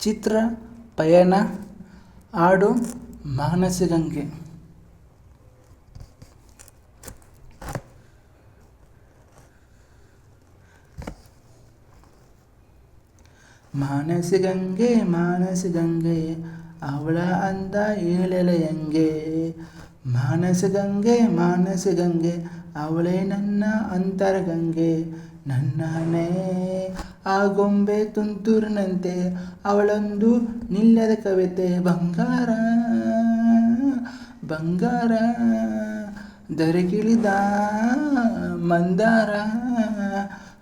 ಚಿತ್ರ, ಪಯಣ, ಹಾಡು, ಮಾನಸಗಂಗೆ. ಮಾನಸಗಂಗೆ ಮಾನಸಗಂಗೆ, ಅವಳ ಅಂದ ಹೇಳಲೆಯಂಗೆ ಮಾನಸಗಂಗೆ ಮಾನಸಗಂಗೆ, ಅವಳೇ ನನ್ನ ಅಂತರಗಂಗೆ. ನನ್ನನೇ ಆ ಗೊಂಬೆ ತುಂತುರಿನಂತೆ ಅವಳೊಂದು ನಿಲ್ಲದ ಕವಿತೆ. ಬಂಗಾರ ಬಂಗಾರ, ದರಗಿಳಿದ ಮಂದಾರ,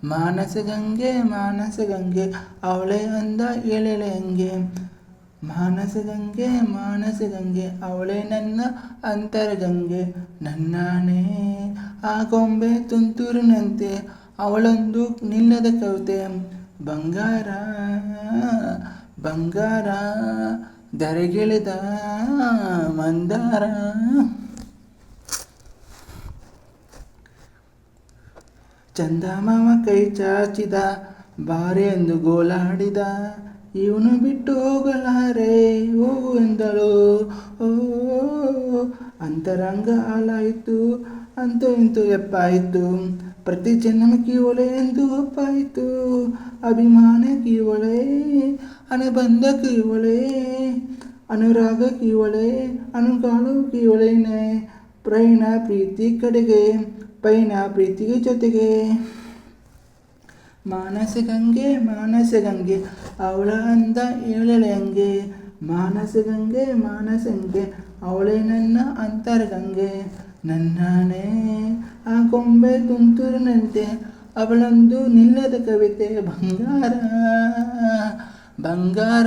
ಮಾನಸ ಗಂಗೆ ಮಾನಸ ಗಂಗೆ, ಅವಳೇ ಅಂದ ಎಳೆಳೆ ಹಂಗೆ ಮಾನಸ ಗಂಗೆ ಮಾನಸ ಗಂಗೆ, ಅವಳೇ ನನ್ನ ಅಂತರಗಂಗೆ. ನನ್ನಾನೇ ಆ ಗೊಂಬೆ ತುಂತುರಿನಂತೆ ಅವಳೊಂದು ನಿಲ್ಲದ ಕವಿತೆ. ಬಂಗಾರ ಬಂಗಾರ, ಧರೆಗಿಳಿದ ಮಂದಾರ. ಚಂದಮಾಮ ಕೈ ಚಾಚಿದ, ಬಾರೆ ಎಂದು ಗೋಲಾಡಿದ, ಇವನು ಬಿಟ್ಟು ಹೋಗಲಾರೆ, ಓ ಎಂದಳು. ಓ, ಅಂತರಂಗ ಹಾಲಾಯಿತು, ಅಂತೂ ಇಂತೂ ಎಪ್ಪಾಯಿತು. ಪ್ರತಿ ಜನ್ಮಕ್ಕೆ ಒಳೆ ಎಂದು ಒಪ್ಪಾಯಿತು. ಅಭಿಮಾನ ಕೀವಳೆ ಅನುಬಂಧ ಕೀವಳೆ ಅನುರಾಗ ಕೀವಳೆ ಅನುಗಾಲು ಕೀವಳೆನೆ ಪ್ರಯಾಣ ಪ್ರೀತಿ ಕಡೆಗೆ ಪಯಣ ಪ್ರೀತಿಗೆ ಜೊತೆಗೆ. ಮಾನಸ ಗಂಗೆ ಮಾನಸ ಗಂಗೆ, ಅವಳ ಅಂದ ಹೇಳಲೆಂಗೆ ಮಾನಸಗಂಗೆ ಮಾನಸಂಗೆ ಅವಳೇ ನನ್ನ ಅಂತರಗಂಗೆ. ನನ್ನಾನೇ, ಆ ಕೊಂಬೆ ತುಂತುರಿನಂತೆ, ಅವಳೊಂದು ನಿಲ್ಲದ ಕವಿತೆ, ಬಂಗಾರ ಬಂಗಾರ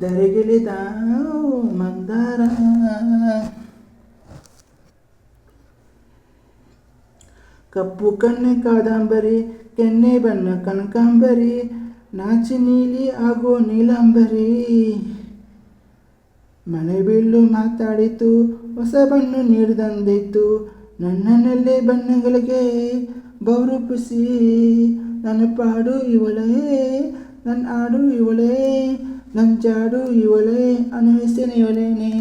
ದರೆಗಿಳಿದ ಮಂದಾರ. ಕಪ್ಪು ಕಣ್ಣೆ ಕಾದಂಬರಿ, ಕೆನ್ನೆ ಬಣ್ಣ ಕನಕಾಂಬರಿ, ನಾಚಿ ನೀಲಿ ಆಗೋ ನೀಲಾಂಬರಿ. ಮಳೆ ಬೀಳು ಮಾತಾಡಿತು ಹೊಸ ಬಣ್ಣ ನೀಡಿದಂದಿತ್ತು. ನನ್ನನಲ್ಲೇ ಬಣ್ಣಗಳಿಗೆ ಬೌರೂಪಿಸಿ ನನ್ನ ಪಾಡು ಇವಳೇ, ನನ್ನ ಹಾಡು ಇವಳೇ, ನನ್ನ ಜಾಡು ಇವಳೇ ಮಾನಸ ಇವಳೇನೆ.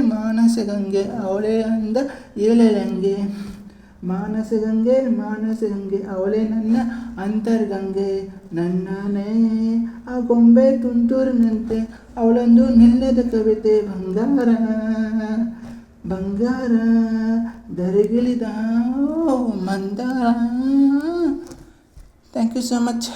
ಮಾನಸ ಗಂಗೆ ಅವಳೇ ಅಂದ ಏಳಲಂಗೆ. ಮಾನಸಗಂಗೆ ಮಾನಸಗಂಗೆ, ಅವಳೆ ನನ್ನ ಅಂತರ್ಗಂಗೆ. ನನ್ನನೇ ಆ ಗೊಂಬೆ ತುಂತುರಿನಂತೆ ಅವಳೊಂದು ನಿಲ್ಲದ ಕವಿತೆ, ಬಂಗಾರ ಬಂಗಾರ ದರಗಿಳಿದ Mandara. Thank you so much